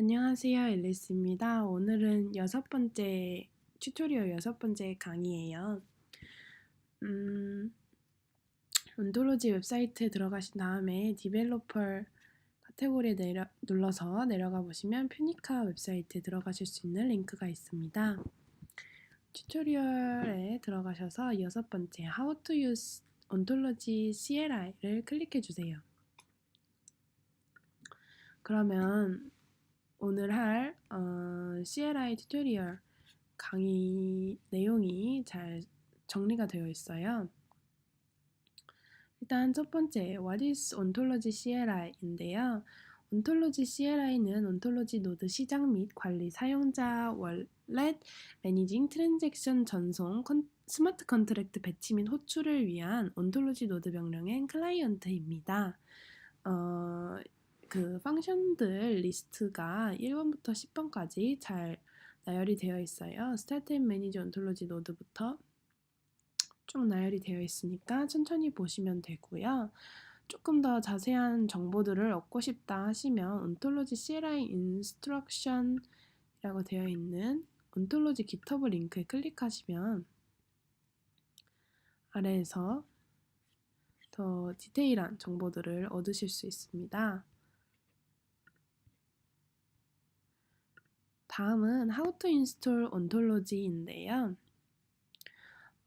안녕하세요. 앨리스입니다. 오늘은 여섯 번째 튜토리얼 여섯 번째 강의예요. 음, 온톨로지 웹사이트에 들어가신 다음에 디벨로퍼 카테고리에 내려, 눌러서 내려가 보시면 퓨니카 웹사이트에 들어가실 수 있는 링크가 있습니다. 튜토리얼에 들어가셔서 여섯 번째 How to use ontology CLI를 클릭해 주세요. 그러면 오늘 할 어, CLI 튜토리얼 강의 내용이 잘 정리가 되어 있어요. 일단 첫 번째, What is Ontology CLI인데요. Ontology CLI는 Ontology 노드 시작 및 관리 사용자 월렛 매니징 트랜잭션 전송 컨, 스마트 컨트랙트 배치 및 호출을 위한 Ontology 노드 명령의 클라이언트입니다. 어, 그 펑션들 리스트가 1번부터 10번까지 잘 나열이 되어 있어요. 스타트 앤 매니저 온톨로지 노드부터 쭉 나열이 되어 있으니까 천천히 보시면 되고요. 조금 더 자세한 정보들을 얻고 싶다 하시면 온톨로지 CLI 인스트럭션이라고 되어 있는 온톨로지 기터브 링크에 클릭하시면 아래에서 더 디테일한 정보들을 얻으실 수 있습니다. 다음은 How to install ontology인데요.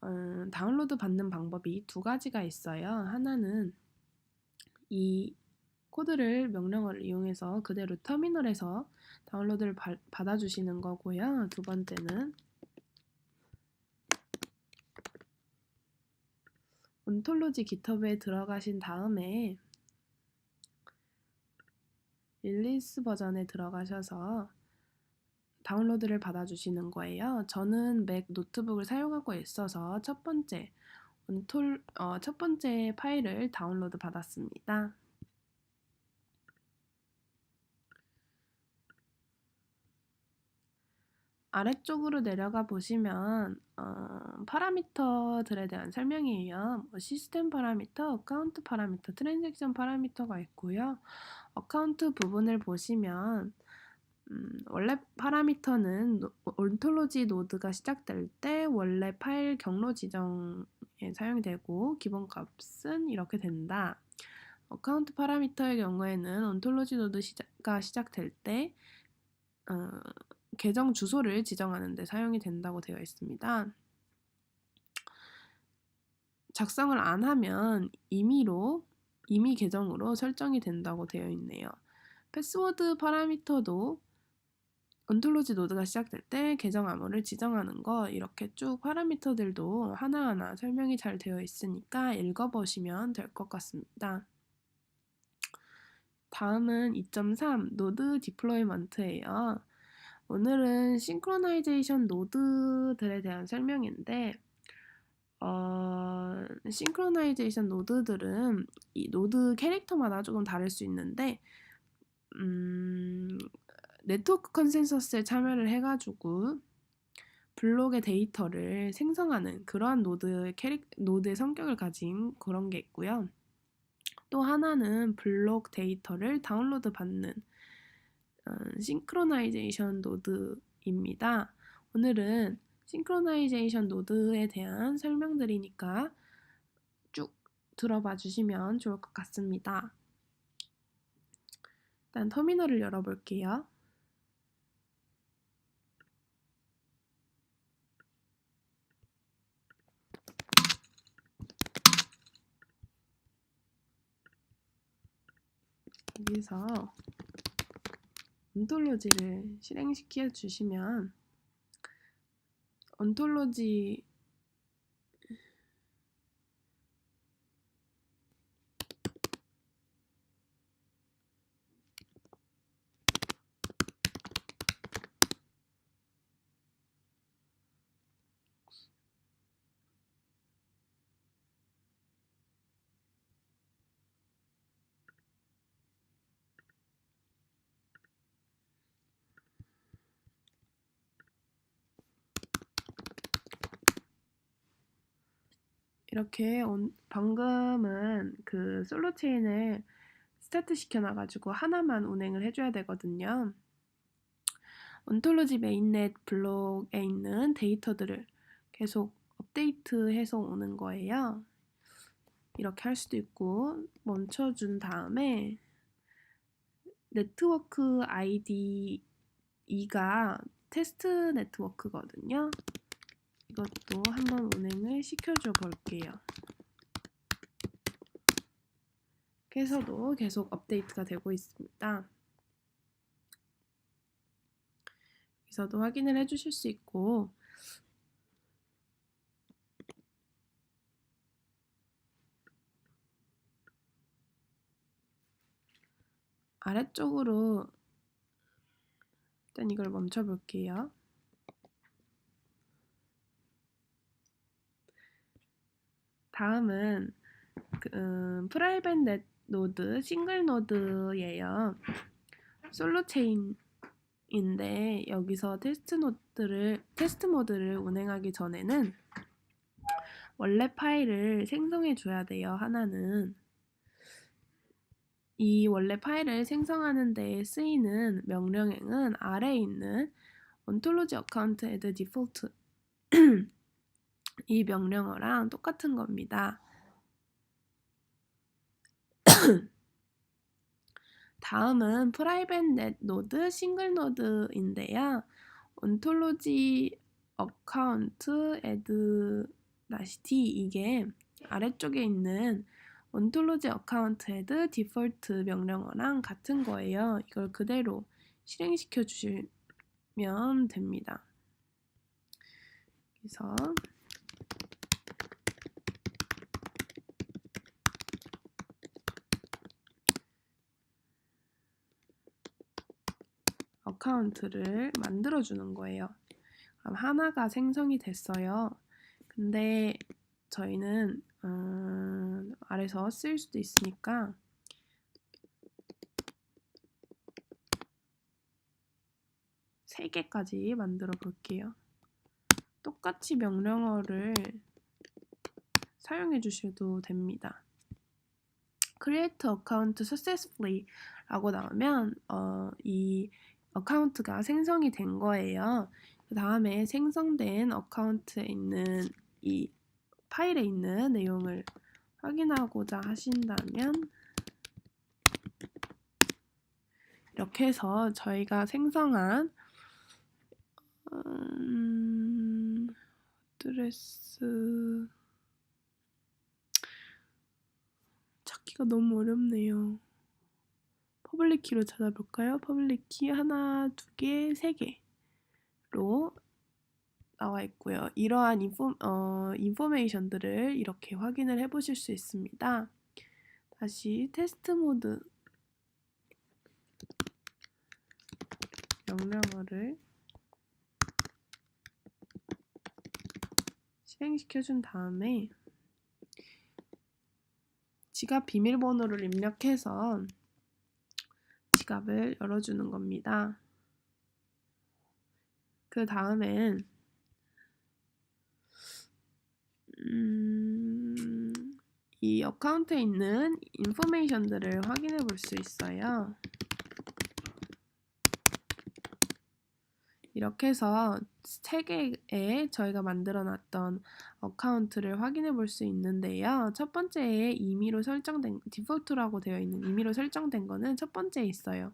어, 다운로드 받는 방법이 두 가지가 있어요. 하나는 이 코드를 명령어를 이용해서 그대로 터미널에서 다운로드를 바, 받아주시는 거고요. 두 번째는 온톨로지 기터브에 들어가신 다음에 릴리스 버전에 들어가셔서 다운로드를 받아주시는 거예요. 저는 맥 노트북을 사용하고 있어서 첫 번째 온톨 어, 첫 번째 파일을 다운로드 받았습니다. 아래쪽으로 내려가 보시면 어, 파라미터들에 대한 설명이에요. 뭐 시스템 파라미터, 어카운트 파라미터, 트랜잭션 파라미터가 있고요. 어카운트 부분을 보시면 음, 원래 파라미터는 온톨로지 노드가 시작될 때 원래 파일 경로 지정에 사용이 되고 기본값은 이렇게 된다. 어카운트 파라미터의 경우에는 온톨로지 노드가 시작될 때 어, 계정 주소를 지정하는 데 사용이 된다고 되어 있습니다. 작성을 안 하면 임의로 임의 계정으로 설정이 된다고 되어 있네요. 패스워드 파라미터도 온톨로지 노드가 시작될 때 계정 암호를 지정하는 거 이렇게 쭉 파라미터들도 하나하나 설명이 잘 되어 있으니까 읽어보시면 될 것 같습니다. 다음은 2.3 노드 디플로이먼트예요. 오늘은 싱크로나이제이션 노드들에 대한 설명인데 어, 싱크로나이제이션 노드들은 이 노드 캐릭터마다 조금 다를 수 있는데 음, 네트워크 컨센서스에 참여를 해가지고 블록의 데이터를 생성하는 그러한 노드의 캐릭 노드의 성격을 가진 그런 게 있고요. 또 하나는 블록 데이터를 다운로드 받는 어, 싱크로나이제이션 노드입니다. 오늘은 싱크로나이제이션 노드에 대한 설명드리니까 쭉 들어봐 주시면 좋을 것 같습니다. 일단 터미널을 열어볼게요. 여기서 온톨로지를 실행시켜 주시면 온톨로지 이렇게 온, 방금은 그 솔로 체인을 스타트 시켜놔가지고 하나만 운행을 해줘야 되거든요. 온톨로지 메인넷 블록에 있는 데이터들을 계속 업데이트해서 오는 거예요. 이렇게 할 수도 있고 멈춰준 다음에 네트워크 아이디 2가 테스트 네트워크거든요. 이것도 한번 운행을 시켜줘 볼게요. 그래서도 계속 업데이트가 되고 있습니다. 여기서도 확인을 해주실 수 있고 아래쪽으로 일단 이걸 멈춰 볼게요. 다음은 그, 음, 프라이빗 넷 노드, 싱글 노드예요. 솔로 체인인데 여기서 테스트 노드를 테스트 모드를 운행하기 전에는 원래 파일을 생성해 줘야 돼요. 하나는 이 원래 파일을 생성하는 데 쓰이는 명령행은 아래에 있는 ontology account add default 이 명령어랑 똑같은 겁니다. 다음은 private net node, single node인데요. ontology account add -t 이게 아래쪽에 있는 ontology account add default 명령어랑 같은 거예요. 이걸 그대로 실행시켜 주시면 됩니다. 그래서 어카운트를 만들어 주는 거예요. 그럼 하나가 생성이 됐어요. 근데 저희는 음, 아래서 쓸 수도 있으니까 세 개까지 만들어 볼게요. 똑같이 명령어를 사용해 주셔도 됩니다. create account successfully 라고 나오면 어, 이 어카운트가 생성이 된 거예요. 그 다음에 생성된 어카운트에 있는 이 파일에 있는 내용을 확인하고자 하신다면 이렇게 해서 저희가 생성한 음, 드레스 찾기가 너무 어렵네요. 퍼블릭 키로 찾아볼까요? 퍼블릭 키 하나, 두 개, 세 개로 나와 있고요. 이러한 인포, 어, 인포메이션들을 이렇게 확인을 해 보실 수 있습니다. 다시 테스트 모드 명령어를 실행시켜 준 다음에 지갑 비밀번호를 입력해서 지갑을 열어주는 겁니다. 그 다음엔 음, 이 어카운트에 있는 인포메이션들을 확인해 볼 수 있어요. 이렇게 해서 세 개의 저희가 만들어 놨던 어카운트를 확인해 볼 수 있는데요. 첫 번째에 임의로 설정된 디폴트라고 되어 있는 임의로 설정된 거는 첫 번째에 있어요.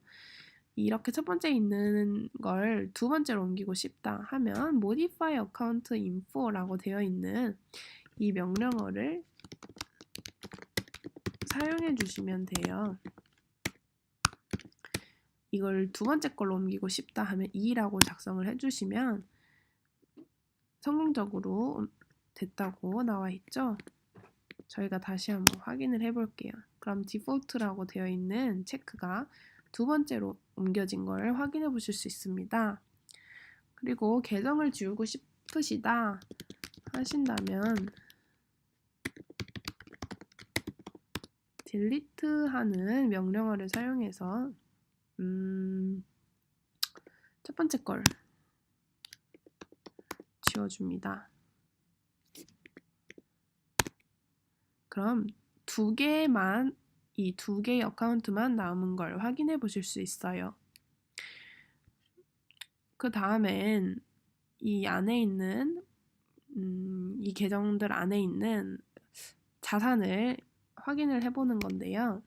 이렇게 첫 번째 있는 걸 두 번째로 옮기고 싶다 하면 modify account info라고 되어 있는 이 명령어를 사용해 주시면 돼요. 이걸 두 번째 걸로 옮기고 싶다 하면 2라고 작성을 해주시면 성공적으로 됐다고 나와 있죠. 저희가 다시 한번 확인을 해 볼게요. 그럼 디폴트라고 되어 있는 체크가 두 번째로 옮겨진 걸 확인해 보실 수 있습니다. 그리고 계정을 지우고 싶으시다 하신다면 딜리트 하는 명령어를 사용해서 음, 첫 번째 걸 지워줍니다. 그럼 두 개만 이 두 개의 어카운트만 남은 걸 확인해 보실 수 있어요. 그 다음엔 이 안에 있는 음, 이 계정들 안에 있는 자산을 확인을 해보는 건데요.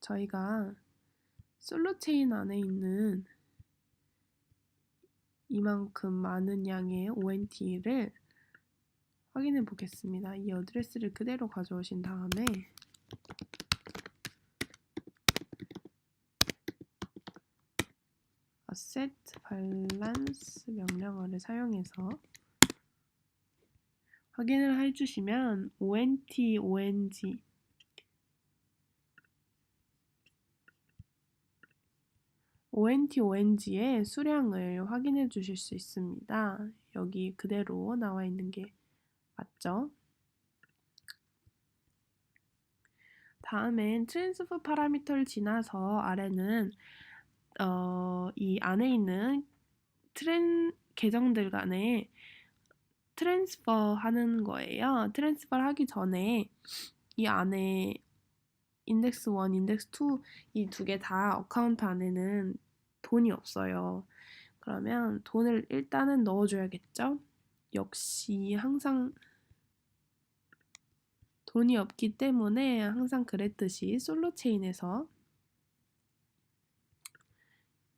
저희가 솔로체인 안에 있는 이만큼 많은 양의 ONT를 확인해 보겠습니다. 이 어드레스를 그대로 가져오신 다음에 asset balance 명령어를 사용해서 확인을 해주시면 ONT, ONG ONT, ONG의 수량을 확인해 주실 수 있습니다. 여기 그대로 나와 있는 게 맞죠? 다음엔 트랜스퍼 파라미터를 지나서 아래는 어, 이 안에 있는 트랜 계정들 간에 트랜스퍼 하는 거예요. 트랜스퍼를 하기 전에 이 안에 인덱스 1, 인덱스 2 이 두 개 다 어카운트 안에는 돈이 없어요. 그러면 돈을 일단은 넣어줘야겠죠? 역시 항상 돈이 없기 때문에 항상 그랬듯이 솔로 체인에서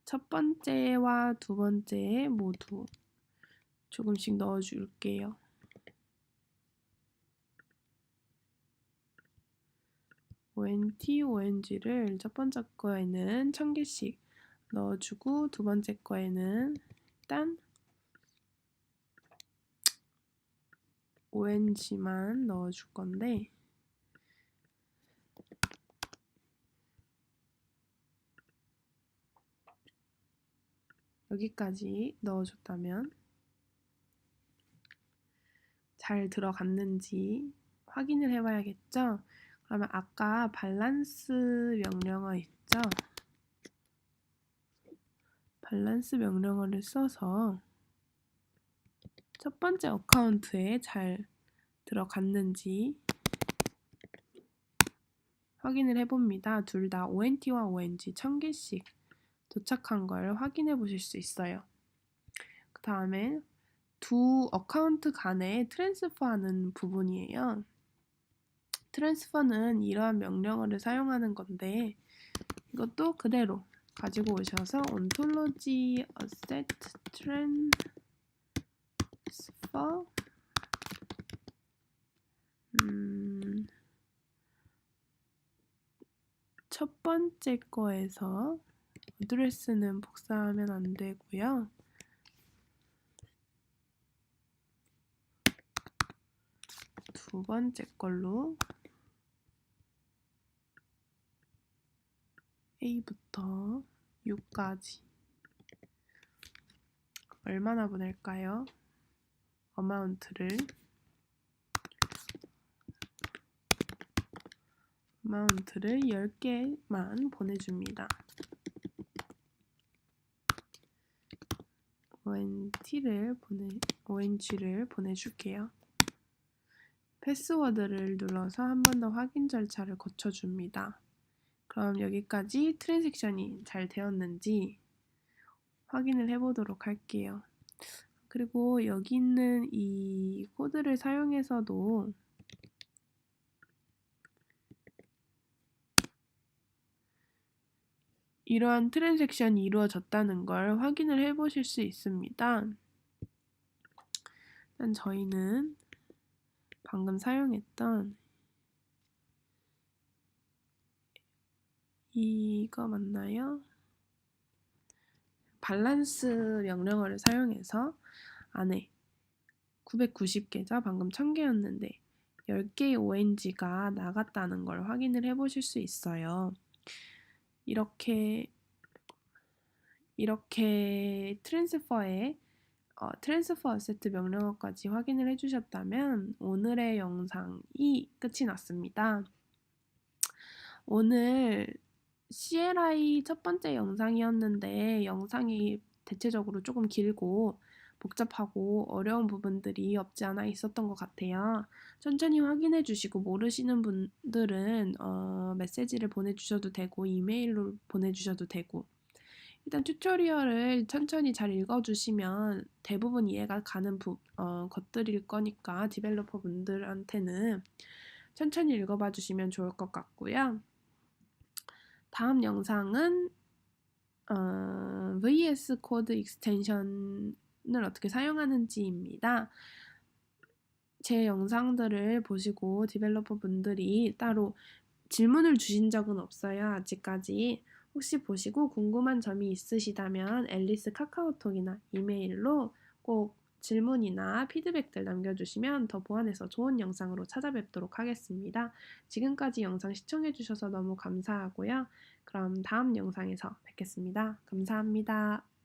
첫 번째와 두 번째 모두 조금씩 넣어줄게요. ONT, ONG를 첫 번째 거에는 천 개씩 넣어주고 두 번째 거에는 일단 ONG만 넣어줄 건데 여기까지 넣어줬다면 잘 들어갔는지 확인을 해봐야겠죠? 그러면 아까 밸런스 명령어 있죠? 밸런스 명령어를 써서 첫 번째 어카운트에 잘 들어갔는지 확인을 해봅니다. 둘 다 ONT와 ONG 1000개씩 도착한 걸 확인해 보실 수 있어요. 그 다음에 두 어카운트 간에 트랜스퍼 하는 부분이에요. 트랜스퍼는 이러한 명령어를 사용하는 건데 이것도 그대로 가지고 오셔서 ontology asset transfer 음, 첫 번째 거에서 어드레스는 복사하면 안 되고요. 두 번째 걸로 A부터 6까지 얼마나 보낼까요? 어마운트를 어마운트를 10개만 보내줍니다. ONT를 보내, ONG를 보내줄게요. 패스워드를 눌러서 한 번 더 확인 절차를 거쳐줍니다. 그럼 여기까지 트랜잭션이 잘 되었는지 확인을 해보도록 할게요. 그리고 여기 있는 이 코드를 사용해서도 이러한 트랜잭션이 이루어졌다는 걸 확인을 해 보실 수 있습니다. 일단 저희는 방금 사용했던 이거 맞나요? 밸런스 명령어를 사용해서 안에 990개죠. 방금 1000개였는데 10개의 ONG가 나갔다는 걸 확인을 해 보실 수 있어요. 이렇게 이렇게 트랜스퍼에 어, 트랜스퍼 어세트 명령어까지 확인을 해주셨다면 오늘의 영상이 끝이 났습니다. 오늘 CLI 첫 번째 영상이었는데 영상이 대체적으로 조금 길고 복잡하고 어려운 부분들이 없지 않아 있었던 것 같아요. 천천히 확인해 주시고 모르시는 분들은 어, 메시지를 보내주셔도 되고 이메일로 보내주셔도 되고 일단 튜토리얼을 천천히 잘 읽어주시면 대부분 이해가 가는 부, 어, 것들일 거니까 디벨로퍼 분들한테는 천천히 읽어봐 주시면 좋을 것 같고요. 다음 영상은 어, VS 코드 익스텐션을 어떻게 사용하는지입니다. 제 영상들을 보시고 디벨로퍼 분들이 따로 질문을 주신 적은 없어요. 아직까지. 혹시 보시고 궁금한 점이 있으시다면 앨리스 카카오톡이나 이메일로 꼭 질문이나 피드백들 남겨주시면 더 보완해서 좋은 영상으로 찾아뵙도록 하겠습니다. 지금까지 영상 시청해주셔서 너무 감사하고요. 그럼 다음 영상에서 뵙겠습니다. 감사합니다.